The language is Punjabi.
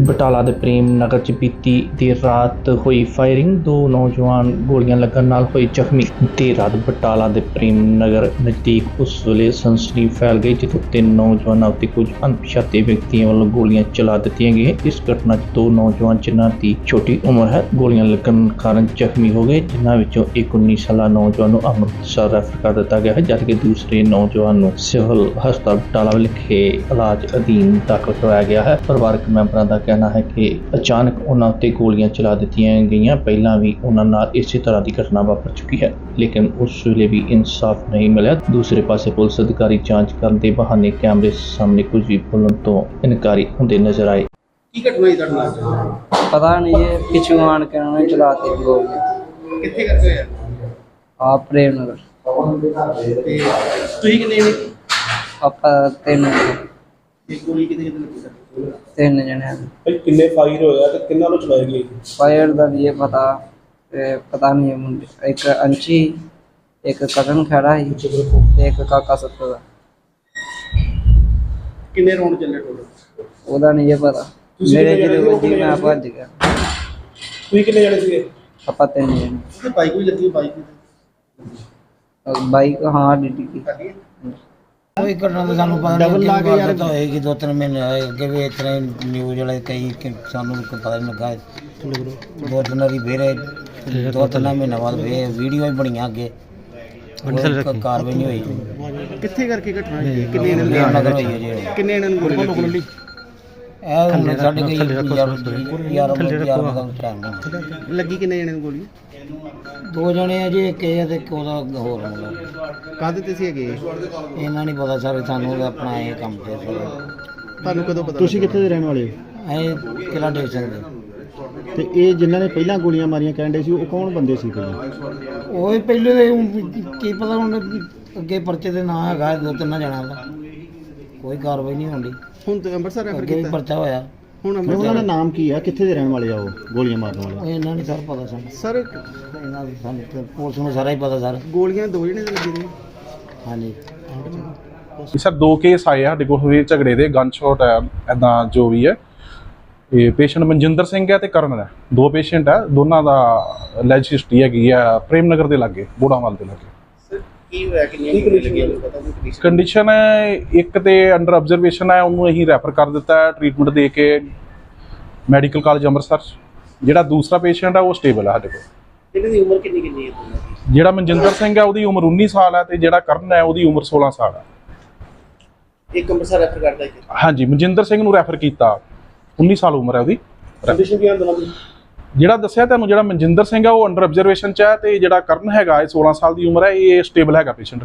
ਬਟਾਲਾ ਦੇ ਪ੍ਰੇਮ ਨਗਰ ਚ ਬੀਤੀ ਦੇਰ ਰਾਤ ਹੋਈ ਫਾਇਰਿੰਗ ਦੋ ਨੌਜਵਾਨ ਗੋਲੀਆਂ ਲੱਗਣ ਨਾਲ ਹੋਏ ਜ਼ਖਮੀ। ਦੇਰ ਰਾਤ ਬਟਾਲਾ ਦੇ ਪ੍ਰੇਮ ਨਗਰ ਨਜ਼ਦੀਕ ਉਸ ਵੇਲੇ ਸਨਸਨੀ ਫੈਲ ਗਈ, ਜਿੱਥੇ ਤਿੰਨ ਨੌਜਵਾਨਾਂ ਉੱਤੇ ਕੁਝ ਅਣਪਛਾਤੇ ਵਿਅਕਤੀਆਂ ਵੱਲੋਂ ਗੋਲੀਆਂ ਚਲਾ ਦਿੱਤੀਆਂ ਗਈਆਂ। ਇਸ ਘਟਨਾ 'ਚ ਦੋ ਨੌਜਵਾਨ ਜਿਨ੍ਹਾਂ ਦੀ ਛੋਟੀ ਉਮਰ ਹੈ, ਗੋਲੀਆਂ ਲੱਗਣ ਕਾਰਨ ਜ਼ਖਮੀ ਹੋ ਗਏ, ਜਿਨ੍ਹਾਂ ਵਿੱਚੋਂ ਇੱਕ 19 ਸਾਲਾ ਨੌਜਵਾਨ ਨੂੰ ਅੰਮ੍ਰਿਤਸਰ ਰੈਫਰ ਕਰ ਦਿੱਤਾ ਗਿਆ ਹੈ, ਜਦਕਿ ਦੂਸਰੇ ਨੌਜਵਾਨ ਨੂੰ ਸਿਵਲ ਹਸਪਤਾਲ ਬਟਾਲਾ ਵਿਖੇ ਇਲਾਜ ਅਧੀਨ ਦਾਖਲ ਕਰਵਾਇਆ ਗਿਆ ਹੈ। ਪਰਿਵਾਰਕ ਮੈਂਬਰਾਂ ਦਾ ਕਹਿਣਾ ਹੈ ਕਿ ਅਚਾਨਕ ਉਹਨਾਂ ਉੱਤੇ ਗੋਲੀਆਂ ਚਲਾ ਦਿੱਤੀਆਂ ਗਈਆਂ। ਪਹਿਲਾਂ ਵੀ ਉਹਨਾਂ ਨਾਲ ਇਸੇ ਤਰ੍ਹਾਂ ਦੀ ਘਟਨਾ ਵਾਪਰ ਚੁੱਕੀ ਹੈ ਲੇਕਿਨ ਉਸ ਵੇਲੇ ਵੀ ਇਨਸਾਫ ਨਹੀਂ ਮਿਲਿਆ। ਦੂਸਰੇ ਪਾਸੇ ਪੁਲਿਸ ਅਧਿਕਾਰੀ ਜਾਂਚ ਕਰਨ ਦੇ ਬਹਾਨੇ ਕੈਮਰੇ ਸਾਹਮਣੇ ਕੁਝ ਵੀ ਬੋਲਣ ਤੋਂ ਇਨਕਾਰੀ ਹੁੰਦੇ ਨਜ਼ਰ ਆਏ। ਕੀ ਘਟਨਾ ਹੋਈ ਤੁਹਾਡੇ ਨਾਲ? ਪਤਾ ਨਹੀਂ ਇਹ ਪਿੱਛੋਂ ਆਣ ਕੇ ਉਹਨਾਂ ਨੇ ਚਲਾਤੀ ਗੋਲੀ। ਕਿੱਥੇ ਕਰਦੇ ਹੋਇਆ? ਆ ਪ੍ਰੇਮ ਨਗਰ। ਤੇ ਤੁਸੀਂ ਕਿੰਨੇ ਨੇ ਆਪਾਂ ਤਿੰਨ ਇੱਕ ਗੋਲੀ ਕਿਤੇ ਕਿਤੇ ਲੱਗੀ ਸਰ? ਤਿੰਨ ਜਣੇ ਆ ਭਾਈ ਕਿੰਨੇ ਫਾਇਰ ਹੋਇਆ ਤੇ ਕਿੰਨਾਂ ਨੂੰ ਚਲਾਈ ਗਈ? ਫਾਇਰ ਦਾ ਵੀ ਇਹ ਪਤਾ ਤੇ ਪਤਾ ਨਹੀਂ ਇਹ ਮੁੰਡੇ ਇੱਕ ਅੰਚੀ ਇੱਕ ਕਦਮ ਖੜਾ ਸੀ ਤੇ ਇੱਕ ਕਾਕਾ ਸੱਤ ਦਾ। ਕਿੰਨੇ ਰਾਉਂਡ ਚੱਲੇ ਟੋਟਲ ਉਹਦਾ ਨਹੀਂ ਇਹ ਪਤਾ। ਤੁਸੀਂ ਮੇਰੇ ਕਿੰਨੇ ਜਿਹੜੇ ਜਣੇ ਵੱਜੀ ਸੀ? ਮੈਂ ਭੱਜ ਗਿਆ। ਤੁਸੀਂ ਕਿੰਨੇ ਜਣੇ ਸੀਗੇ? ਆਪਾਂ ਤਿੰਨ ਜਣੇ। ਤੇ ਬਾਈਕ ਵੀ ਲੱਗੀ ਬਾਈਕ ਵੀ। ਬਾਈਕ ਹਾਂ ਡਿੱਡੀ ਕੀ ਲੱਗੀ ਹੈ। ਕੋਈ ਘਟਨਾ ਤਾਂ ਸਾਨੂੰ ਪਤਾ ਨਹੀਂ ਲਾ ਕਿ ਯਾਰ- ਹੋਏਗੀ ਦੋ ਤਿੰਨ ਮਹੀਨੇ ਹੋਏ ਅੱਗੇ ਵੀ ਤਰ੍ਹਾਂ ਨਿਊਜ਼ ਵਾਲੇ ਕਈ ਕਿ ਸਾਨੂੰ ਕੋਈ ਪਤਾ ਨਹੀਂ ਲੱਗਾ। ਦੋ ਤਿੰਨ ਵਾਰੀ ਫੇਰ ਦੋ ਤਿੰਨ ਮਹੀਨੇ ਬਾਅਦ ਫੇਰ ਵੀਡੀਓ ਹੀ ਬਣੀਆਂ ਅੱਗੇ। ਕੋਈ ਕਾਰਵਾਈ ਨਹੀਂ ਹੋਈ। ਕਿੱਥੇ ਕਰਕੇ ਘਟਨਾ ਹੋਈ? ਕਿੰਨੇ ਇਹਨਾਂ ਨੂੰ ਕਿੰਨੇ ਇਹਨਾਂ ਨੂੰ ਗੋਲੀ ਲੱਗੀ। ਇਹ ਹੁਣ ਸਾਡੇ ਕੋਈ ਯਾਰ ਯਾਰ ਯਾਰ ਦਾ ਟਾਈਮ ਨਹੀਂ ਲੱਗੀ ਕਿੰਨੇ ਜਣੇ ਨੂੰ ਗੋਲੀ? ਦੋ ਜਣੇ ਆ ਜੀ ਇੱਕ ਇਹ ਆ ਤੇ ਇੱਕ ਉਹਦਾ ਹੋਰ ਮੁੰਡਾ। ਕਾਹਦੇ ਤੇ ਸੀ ਹੈਗੇ ਇਹ? ਇਹਨਾਂ ਨਹੀਂ ਪਤਾ ਸਾਰੇ ਸਾਨੂੰ ਆਪਣਾ ਇਹ ਕੰਮ ਤੇ ਤੁਹਾਨੂੰ ਕਦੋਂ ਪਤਾ ਤੁਸੀਂ ਕਿੱਥੇ ਦੇ ਰਹਿਣ ਵਾਲੇ ਹੋ? ਇਹ ਕਿਲਾ ਡਿਵੀਜ਼ਨ ਦੇ। ਤੇ ਇਹ ਜਿਨ੍ਹਾਂ ਨੇ ਪਹਿਲਾਂ ਗੋਲੀਆਂ ਮਾਰੀਆਂ ਕਹਿੰਦੇ ਸੀ ਉਹ ਕੌਣ ਬੰਦੇ ਸੀ ਪਹਿਲਾਂ? ਉਹ ਹੀ ਪਹਿਲੇ ਦੇ ਹੁਣ ਕੀ ਪਤਾ ਹੁਣ ਅੱਗੇ ਪਰਚੇ ਦੇ ਨਾਂ ਹੈਗਾ ਦੋ ਤਿੰਨ ਜਣਾਂ ਦਾ। ਕੋਈ ਕਾਰਵਾਈ ਨਹੀਂ ਹੁੰਦੀ ਹੁਣ ਤੇ ਅੰਮ੍ਰਿਤਸਰ ਰੈਫਰ ਅੱਗੇ ਵੀ ਕੀਤਾ। ਪਰਚਾ ਹੋਇਆ। ਹੁਣ ਉਹਨਾਂ ਦਾ ਅੰਮ੍ਰਿਤਸਰ ਨਾਮ ਕੀ ਆ? ਕਿੱਥੇ ਦੇ ਰਹਿਣ ਵਾਲੇ ਆ ਉਹ ਗੋਲੀਆਂ ਮਾਰਨ ਉਹ ਵਾਲੇ ਇਹਨਾਂ ਨਹੀਂ ਸਰ ਪਤਾ ਸਾਨੂੰ। ਸਰ ਇਹਨਾਂ ਨੂੰ ਸਾਨੂੰ ਤੇ ਪੁਲਿਸ ਨੂੰ ਸਾਰਾ ਹੀ ਪਤਾ ਸਰ। ਗੋਲੀਆਂ ਦੋ ਜਣੇ ਤੇ ਲੱਗੀ ਨੇ ਹਾਂਜੀ। ਸਰ ਦੋ ਕੇਸ ਆਏ ਆ ਸਾਡੇ ਕੋਲ ਹੋਏ ਝਗੜੇ ਦੇ ਗਨ ਸ਼ਾਟ ਹੈ ਐਦਾਂ ਜੋ ਵੀ ਹੈ ਇਹ ਪੇਸ਼ੈਂਟ ਮਨਜਿੰਦਰ ਸਿੰਘ ਹੈ ਤੇ ਕਰਨ ਹੈ ਦੋ ਪੇਸ਼ੈਂਟ ਹੈ ਦੋਨਾਂ ਦਾ ਲੈਜ ਹਿਸਟਰੀ ਹੈਗੀ ਆ ਪ੍ਰੇਮ ਨਗਰ ਦੇ ਲਾਗੇ ਬੋੜਾਵਾਲ ਦੇ ਲਾਗੇ। ਕੀ ਹੋਇਆ? ਕਿੰਨੀਆਂ ਗੋਲੀਆਂ ਲੱਗੀਆਂ? ਪਤਾ ਨਹੀਂ ਕੰਡੀਸ਼ਨ ਕੰਡੀਸ਼ਨ ਹੈ ਇੱਕ ਤੇ ਅੰਡਰ ਆਬਜ਼ਰਵੇਸ਼ਨ ਹੈ ਉਹਨੂੰ ਅਸੀਂ ਰੈਫਰ ਕਰ ਦਿੱਤਾ ਹੈ ਟ੍ਰੀਟਮੈਂਟ ਦੇ ਕੇ ਮੈਡੀਕਲ ਕਾਲਜ ਅੰਮ੍ਰਿਤਸਰ ਜਿਹੜਾ ਦੂਸਰਾ ਪੇਸ਼ੈਂਟ ਹੈ ਉਹ ਸਟੇਬਲ ਹੈ ਸਾਡੇ ਕੋਲ। ਇਹਨਾਂ ਦੀ ਉਮਰ ਕਿੰਨੀ ਕਿੰਨੀ ਹੈ? ਦੋਨਾਂ ਦੀ ਜਿਹੜਾ ਮਨਜਿੰਦਰ ਸਿੰਘ ਹੈ ਉਹਦੀ ਉਮਰ 19 ਸਾਲ ਹੈ ਤੇ ਜਿਹੜਾ ਕਰਨ ਹੈ ਉਹਦੀ ਉਮਰ 16 ਸਾਲ ਹੈ। ਇੱਕ ਅੰਮ੍ਰਿਤਸਰ ਰੈਫਰ ਕਰਦਾ ਇੱਕ ਹਾਂਜੀ ਮਨਜਿੰਦਰ ਸਿੰਘ ਨੂੰ ਰੈਫਰ ਕੀਤਾ। 19 ਸਾਲ ਉਮਰ ਹੈ ਉਹਦੀ। ਕੰਡੀਸ਼ਨ ਕੀ ਦੋਨਾਂ ਦੀ ਜਿਹੜਾ ਦੱਸਿਆ ਤੁਹਾਨੂੰ ਜਿਹੜਾ ਮਨਜਿੰਦਰ ਸਿੰਘ ਹੈ ਉਹ ਅੰਡਰ ਆਬਜ਼ਰਵੇਸ਼ਨ ਚ ਹੈ ਤੇ ਜਿਹੜਾ ਕਰਨ ਹੈਗਾ, ਇਹ 16 ਸਾਲ ਦੀ ਉਮਰ ਹੈ, ਇਹ ਸਟੇਬਲ ਹੈਗਾ ਪੇਸ਼ੈਂਟ